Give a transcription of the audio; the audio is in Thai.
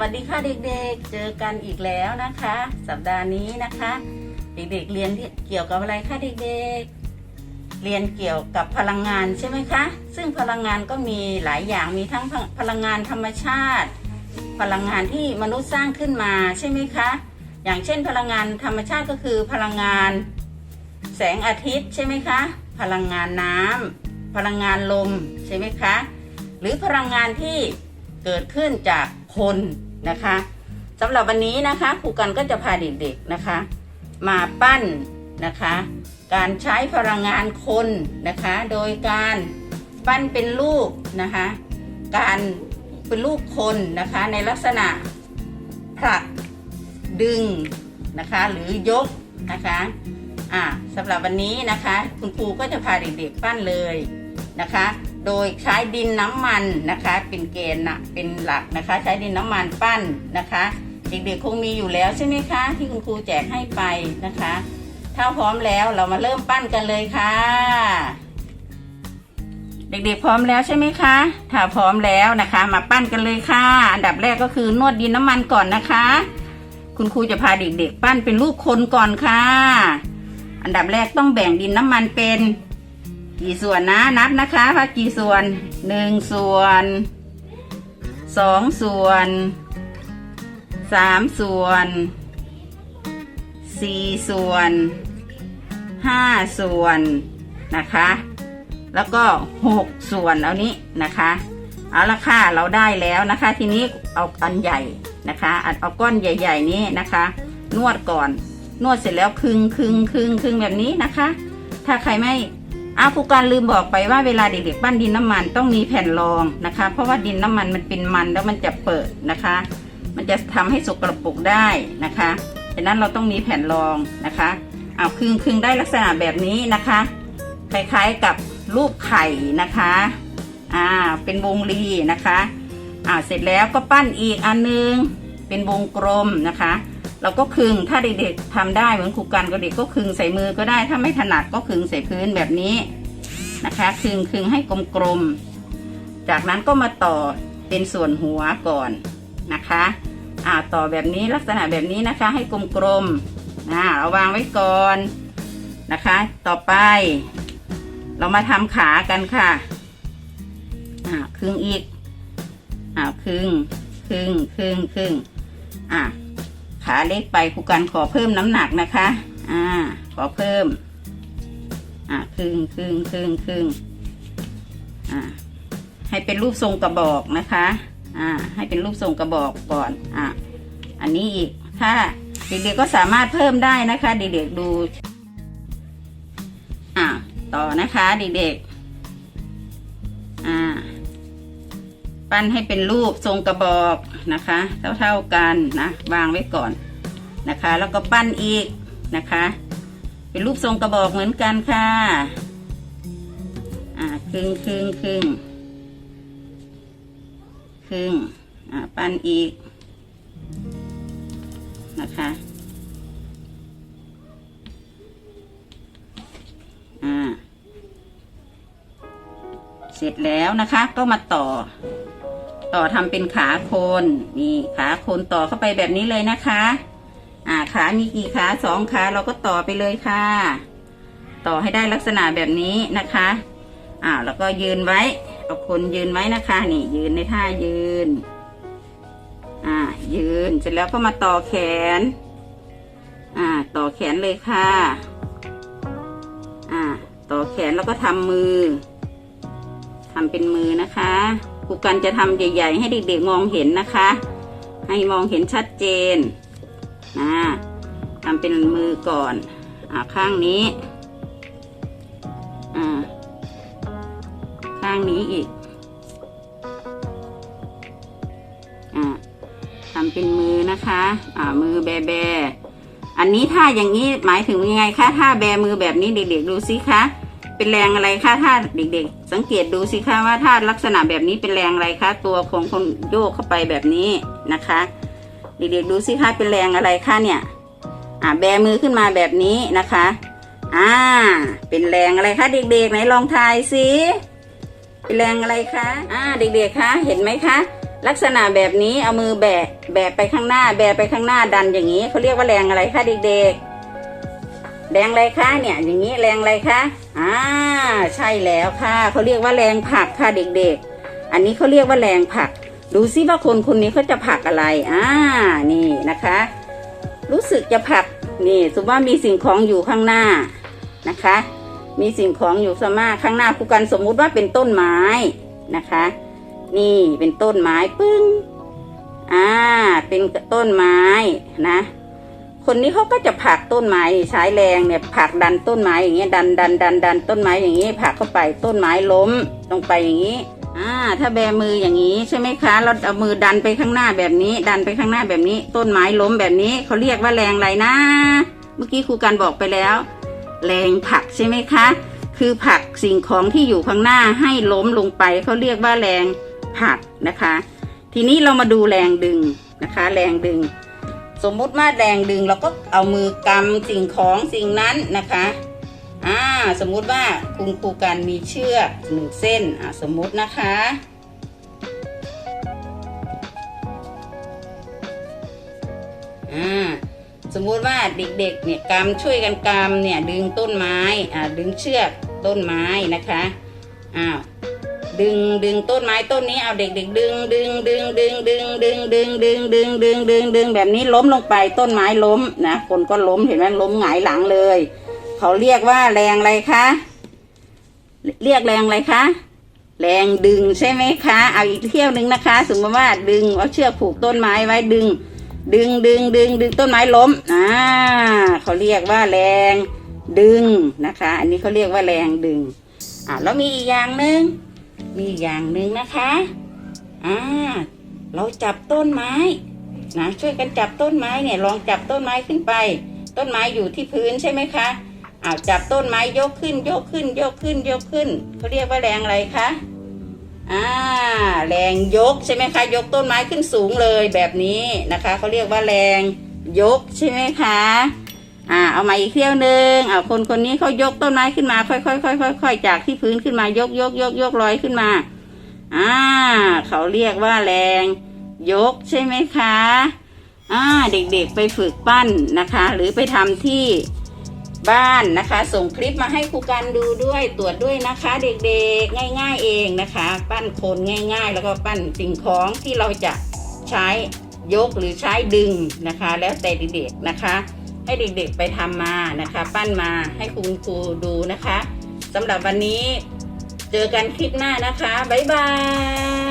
วัสดีค่ะเด็กๆ เจอกันอีกแล้วนะคะ สัปดาห์นี้นะคะ เด็กๆเรียนเกี่ยวกับอะไรคะเด็กๆ เรียนเกี่ยวกับพลังงานใช่ไหมคะ ซึ่งพลังงานก็มีหลายอย่างมีทั้งพลังงานธรรมชาติ พลังงานที่มนุษย์สร้างขึ้นมาใช่ไหมคะ อย่างเช่น พลังงานธรรมชาติก็คือพลังงาน แสงอาทิตย์ใช่ไหมคะ พลังงานน้ำพลังงานลมใช่ไหมคะ หรือพลังงานที่เกิดขึ้นจากคน นะคะสำหรับวันนี้นะคะครูกันก็จะพาเด็กๆนะคะ มาปั้นนะคะ การใช้พลังงานคนนะคะ โดยการปั้นเป็นรูปนะคะ การเป็นรูปคนนะคะ ในลักษณะผลักดึงนะคะ หรือยกนะคะอ่าสำหรับวันนี้นะคะ คุณครูก็จะพาเด็กๆปั้นเลยนะคะ โดยใช้ดินน้ำมันนะคะ เป็นเกณฑ์นะเป็นหลักนะคะ ใช้ดินน้ำมันปั้นนะคะ เด็กๆคงมีอยู่แล้วใช่ไหมคะ ที่คุณครูแจกให้ไปนะคะ ถ้าพร้อมแล้วเรามาเริ่มปั้นกันเลยค่ะ เด็กๆพร้อมแล้วใช่ไหมคะถ้าพร้อมแล้วนะคะ มาปั้นกันเลยค่ะ อันดับแรกก็คือนวดดินน้ำมันก่อนนะคะ คุณครูจะพาเด็กๆ ปั้นเป็นรูปคนก่อนค่ะ อันดับแรกต้องแบ่งดินน้ำมันเป็น กี่ส่วนนะนับนะคะว่ากี่ส่วนหนึ่งส่วนสองส่วนสามส่วนสี่ส่วนห้าส่วนนะคะ แล้วก็หกส่วนเอานี้นะคะเอาละค่ะเราได้แล้วนะคะ ทีนี้เอาอันใหญ่นะคะอันเอาก้อนใหญ่ ๆ นี้นะคะ นวดก่อนนวดเสร็จแล้วคึงคึงคึงคึงแบบนี้นะคะ ถ้าใครไม่ อาผู้การลืมบอกไปว่าเวลาเด็กๆปั้นดินน้ำมันต้องมีแผ่นรองนะคะ เพราะว่าดินน้ำมันมันเป็นมันแล้วมันจะเปิดนะคะ มันจะทำให้สกระปรกได้นะคะดังนั้นเราต้องมีแผ่นรองนะคะเอาคึงคึงได้ลักษณะแบบนี้นะคะคล้ายๆกับรูปไข่นะคะอ่าเป็นวงรีนะคะอ่าเสร็จแล้วก็ปั้นอีกอันนึงเป็นวงกลมนะคะ เราก็คึงถ้าเด็กๆทำได้เหมือนครูกันก็เด็กก็คึงใส่มือก็ได้ ถ้าไม่ถนัดก็คึงใส่พื้นแบบนี้นะคะคึงคึงให้กลมๆ จากนั้นก็มาต่อเป็นส่วนหัวก่อนนะคะอ่าต่อแบบนี้ลักษณะแบบนี้นะคะให้กลมๆอ่าเอาวางไว้ก่อนนะคะ ต่อไป เรามาทำขากันค่ะอ่าคึงอีกอ่าคึงคึงคึงคึงอ่า ขาเล็กไปครูกันขอเพิ่มน้ำหนักนะคะ อ่า ขอเพิ่ม อ่าครึ่งครึ่งครึ่งครึ่งอ่า ให้เป็นรูปทรงกระบอกนะคะ อ่า ให้เป็นรูปทรงกระบอกก่อน อ่าอันนี้อีก ถ้าเด็กๆก็สามารถเพิ่มได้นะคะ เด็กๆดู อ่า ต่อนะคะ เด็กๆ อ่า ปั้นให้เป็นรูปทรงกระบอกนะคะ เท่าๆกันนะวางไว้ก่อนนะคะ แล้วก็ปั้นอีกนะคะ เป็นรูปทรงกระบอกเหมือนกันค่ะอ่าครึ่งครึ่งครึ่งครึ่งอ่าปั้นอีกนะคะอ่าเสร็จแล้วนะคะก็มาต่อ ต่อทำเป็นขาโคนนี่ขาโคนต่อเข้าไปแบบนี้เลยนะคะ อ่าขามีกี่ขาสองขาเราก็ต่อไปเลยค่ะ ต่อให้ได้ลักษณะแบบนี้นะคะอ่าแล้วก็ยืนไว้เอาคนยืนไว้นะคะนี่ยืนในท่ายืนอ่ายืนเสร็จแล้วก็มาต่อแขนอ่าต่อแขนเลยค่ะอ่าต่อแขนแล้วก็ทำมือทำเป็นมือนะคะ ครูกันจะทำใหญ่ ๆ ให้เด็กๆมองเห็นนะคะ ให้มองเห็นชัดเจนนะทำเป็นมือก่อนอ่าข้างนี้อ่าข้างนี้อีกอ่าทำเป็นมือนะคะอ่ามือแบแบอันนี้ท่าอย่างนี้หมายถึงยังไงคะท่าแบมือแบบนี้เด็กๆดูสิคะ เป็นแรงอะไรคะถ้าเด็กๆ สังเกตดูสิคะว่าถ้าลักษณะแบบนี้เป็นแรงอะไรคะตัวของคนโยกเข้าไปแบบนี้นะคะ เด็กๆดูสิคะเป็นแรงอะไรคะเนี่ยอ่าแบมือขึ้นมาแบบนี้นะคะอ่าเป็นแรงอะไรคะเด็กๆไหนลองทายสิเป็นแรงอะไรคะอ่าเด็กๆคะเห็นไหมคะลักษณะแบบนี้เอามือแบะแบะไปข้างหน้า แบะไปข้างหน้าดันอย่างนี้เขาเรียกว่าแรงอะไรคะเด็กๆ แรงอะไรคะเนี่ยอย่างนี้แรงอะไรคะอ่าใช่แล้วค่ะเขาเรียกว่าแรงผักค่ะเด็กๆ อันนี้เขาเรียกว่าแรงผัก ดูซิว่าคนคนนี้เขาจะผักอะไรอ่านี่นะคะ รู้สึกจะผักนี่สมมติว่ามีสิ่งของอยู่ข้างหน้านะคะ มีสิ่งของอยู่สมาข้างหน้าครูกันสมมุติว่าเป็นต้นไม้นะคะ นี่เป็นต้นไม้ปึ้งอ่าเป็นต้นไม้นะ คนนี้เขาก็จะผลักต้นไม้ใช้แรงเนี่ยผลักดันต้นไม้อย่างเงี้ยดันดันดันดันต้นไม้อย่างงี้ผลักเข้าไปต้นไม้ล้มลงไปอย่างนี้อ่าถ้าแบมืออย่างนี้ใช่ไหมคะ เราเอามือดันไปข้างหน้าแบบนี้ ดันไปข้างหน้าแบบนี้ ต้นไม้ล้มแบบนี้เขาเรียกว่าแรงอะไรนะ เมื่อกี้ครูการบอกไปแล้ว แรงผลักใช่ไหมคะ คือผลักสิ่งของที่อยู่ข้างหน้าให้ล้มลงไปเขาเรียกว่าแรงผลักนะคะ ทีนี้เรามาดูแรงดึงนะคะ แรงดึง สมมุติว่าแรงดึงเราก็เอามือกำสิ่งของสิ่งนั้นนะคะอ่าสมมุติว่าคุณครูการมีเชือกหนึ่งเส้นอ่าสมมุตินะคะอ่าสมมุติว่าเด็กๆเนี่ยกำช่วยกันกำเนี่ยดึงต้นไม้อ่าดึงเชือกต้นไม้นะคะอ้าว ดึงดึงต้นไม้ต้นนี้เอาเด็กๆดึงดึงดึงดึงดึงดึงดึงดึงดึงดึงดึงดึงแบบนี้ล้มลงไปต้นไม้ล้มนะคนก็ล้มเห็นไหมล้มหงายหลังเลย เขาเรียกว่าแรงอะไรคะเรียกแรงอะไรคะแรงดึงใช่ไหมคะเอาอีกเที่ยวหนึ่งนะคะ สมมติว่าดึงเอาเชือกผูกต้นไม้ไว้ดึง ดึงดึงดึงดึงต้นไม้ล้มอ่าเขาเรียกว่าแรงดึงนะคะ อันนี้เขาเรียกว่าแรงดึงอ่าแล้วมีอีกอย่างหนึ่ง มีอีกอย่างหนึ่งนะคะอ่าเราจับต้นไม้นะช่วยกันจับต้นไม้เนี่ยลองจับต้นไม้ขึ้นไป ต้นไม้อยู่ที่พื้นใช่ไหมคะอ้าวจับต้นไม้ยกขึ้น ยกขึ้น ยกขึ้น ยกขึ้นเขาเรียกว่าแรงอะไรคะอ่าแรงยกใช่ไหมคะ ยกต้นไม้ขึ้นสูงเลยแบบนี้นะคะเขาเรียกว่าแรงยกใช่ไหมคะ อ่า เอามาอีกเที่ยวหนึ่งเอาคนคนนี้เขายกต้นไม้ขึ้นมา ค่อยๆค่อยๆค่อยๆจากที่พื้นขึ้นมายกยกยกยกลอยขึ้นมา อ่า เขาเรียกว่าแรง ยกใช่ไหมคะอ่าเด็กๆไปฝึกปั้นนะคะ หรือไปทำที่บ้านนะคะ ส่งคลิปมาให้ครูกันดูด้วยตรวจด้วยนะคะ เด็กๆง่าย ๆเองนะคะ ปั้นคนง่าย ๆ แล้วก็ปั้นสิ่งของที่เราจะใช้ยกหรือใช้ดึงนะคะ แล้วแต่เด็กๆนะคะ ให้เด็กๆไปทำมานะคะ ปั้นมาให้คุณครูดูนะคะสำหรับวันนี้เจอกันคลิปหน้านะคะ บ๊ายบาย